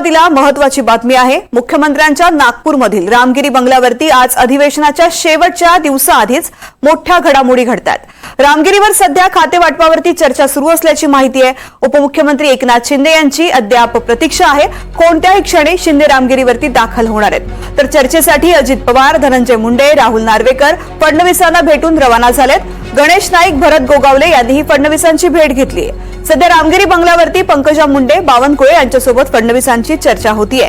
सुरुवातीला महत्वाची बातमी आहे. मुख्यमंत्र्यांच्या नागपूरमधील रामगिरी बंगल्यावरती आज अधिवेशनाच्या शेवटच्या दिवसाआधीच मोठ्या घडामोडी घडतात रामगिरीवर सध्या खातेवाटपावरती चर्चा सुरू असल्याची माहिती आहे. उपमुख्यमंत्री एकनाथ शिंदे यांची अद्याप प्रतीक्षा आहे. कोणत्याही क्षणी शिंदे रामगिरीवरती दाखल होणार आहेत. तर चर्चेसाठी अजित पवार धनंजय मुंडे राहुल नार्वेकर फडणवीसांना भेटून रवाना झालेत. गणेश नाईक भरत गोगावले यांनीही फडणवीसांची भेट घेतली सध्या रामगिरी बंगल्यावरती पंकजा मुंडे बावनकुळे यांच्यासोबत फडणवीसांची चर्चा होतीये.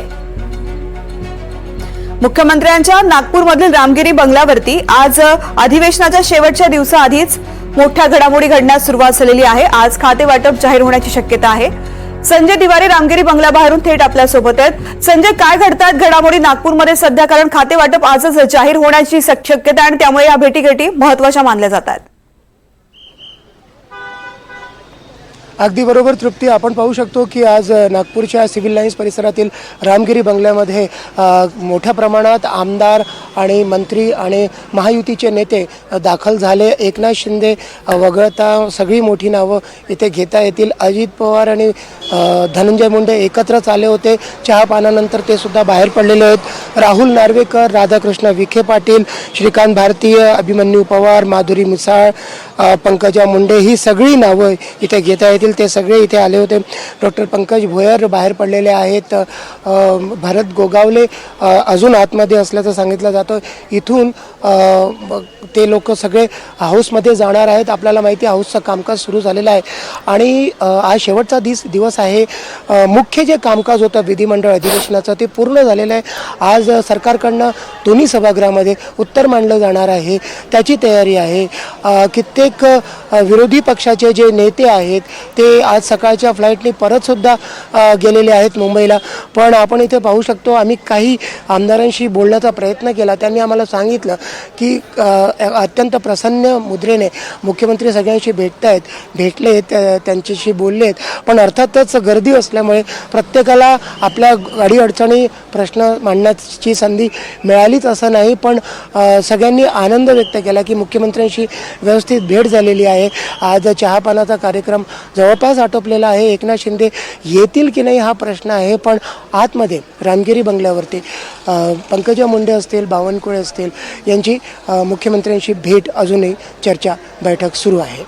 मुख्यमंत्र्यांच्या नागपूरमधील रामगिरी बंगल्यावरती आज अधिवेशनाच्या शेवटच्या दिवसाआधीच मोठ्या घडामोडी घडण्यास सुरुवात झालेली आहे. आज खाते वाटप जाहीर होण्याची शक्यता आहे. संजय तिवारी रामगिरी बंगल्याबाहेरून थेट आपल्यासोबत आहेत. संजय काय घडतात घडामोडी नागपूरमध्ये सध्या? कारण खाते वाटप आजच जाहीर होण्याची शक्यता आणि त्यामुळे या भेटीगेटी महत्त्वाच्या मानल्या जातात. अगदी बरोबर तृप्ती. आपण पाहू शकतो की आज नागपूरच्या सिव्हिल लाईन्स परिसरातील रामगिरी बंगल्यामध्ये मोठ्या प्रमाणात आमदार आणि मंत्री आणि महायुतीचे नेते दाखल झाले. एकनाथ शिंदे वगळता सगळी मोठी नावं इथे घेता येतील. अजित पवार आणि धनंजय मुंडे एकत्रच आले होते. चहा पानानंतर ते सुद्धा बाहेर पडलेले आहेत. राहुल नार्वेकर राधाकृष्ण विखे पाटील श्रीकांत भारतीय अभिमन्यू पवार माधुरी मिसाळ पंकजा मुंडे ही सगळी नावं इथे घेता येतील. ते सगळे इथे आले होते. डॉक्टर पंकज भोयर बाहेर पडलेले आहेत. भरत गोगावले अजून आतमध्ये असल्याचं सांगितलं जातं इथून ते लोक सगळे हाऊसमध्ये जाणार आहेत. आपल्याला माहिती आहे हाऊसचं कामकाज सुरू झालेलं आहे. आणि आज शेवटचा दिस दिवस आहे. मुख्य जे कामकाज होतं विधिमंडळ अधिवेशनाचं ते पूर्ण झालेलं आहे. आज सरकारकडनं दोन्ही सभागृहामध्ये उत्तर मांडलं जाणार आहे. त्याची तयारी आहे. कित्येक विरोधी पक्षाचे जे नेते आहेत ते आज सकाळच्या फ्लाईटने परतसुद्धा गेलेले आहेत मुंबईला. पण आपण इथे पाहू शकतो आम्ही काही आमदारांशी बोलण्याचा प्रयत्न केला. त्यांनी आम्हाला सांगितलं की अत्यंत प्रसन्न मुद्रेने मुख्यमंत्री सगळ्यांशी भेटत आहेत भेटले त्या- त्यांच्याशी आहेत पण अर्थातच गर्दी असल्यामुळे प्रत्येकाला आपल्या गाडी अडचणी प्रश्न मांडण्याची संधी मिळालीच असं नाही. पण सगळ्यांनी आनंद व्यक्त केला की मुख्यमंत्र्यांशी व्यवस्थित भेट झालेली आहे. आज चहापानाचा कार्यक्रम जवळपास आटोपलेला आहे एकनाथ शिंदे. येतील की नाही हा प्रश्न आहे पण आतमध्ये रामगिरी बंगल्यावरती पंकजा मुंडे असतील बावनकुळे असतील यांची मुख्यमंत्र्यांशी भेट अजूनही चर्चा बैठक सुरू आहे.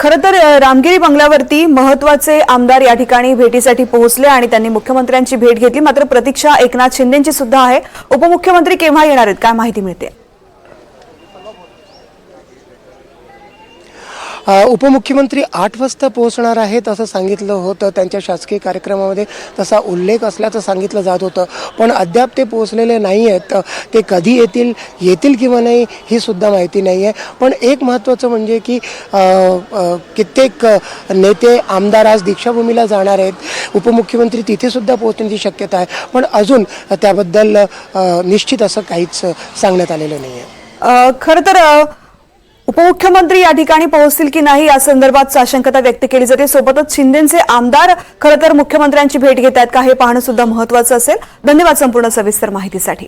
खरं तर रामगिरी बंगल्यावरती महत्त्वाचे आमदार या ठिकाणी भेटीसाठी पोहोचले आणि त्यांनी मुख्यमंत्र्यांची भेट घेतली. मात्र प्रतीक्षा एकनाथ शिंदेची सुद्धा आहे. उपमुख्यमंत्री केव्हा येणार आहेत? काय माहिती मिळते? उपमुख्यमंत्री आठ वाजता पोहोचणार आहेत असं सांगितलं होतं. त्यांच्या शासकीय कार्यक्रमामध्ये तसा उल्लेख असल्याचं सांगितलं जात होतं. पण अद्याप ते पोहोचलेले नाही आहेत ते कधी येतील येतील किंवा नाही ही सुद्धा माहिती नाही आहे पण एक महत्त्वाचं म्हणजे की कित्येक नेते आमदार आज दीक्षाभूमीला जाणार आहेत. उपमुख्यमंत्री तिथेसुद्धा पोहोचण्याची शक्यता आहे. पण अजून त्याबद्दल निश्चित असं काहीच सांगण्यात आलेलं नाही आहे खरं तर उपमुख्यमंत्री या ठिकाणी पोहोचतील की नाही या संदर्भात साशंकता व्यक्त केली जाते. सोबतच शिंदेचे आमदार खरं तर मुख्यमंत्र्यांची भेट घेत आहेत का हे पाहणं सुद्धा महत्वाचं असेल. धन्यवाद संपूर्ण सविस्तर माहितीसाठी.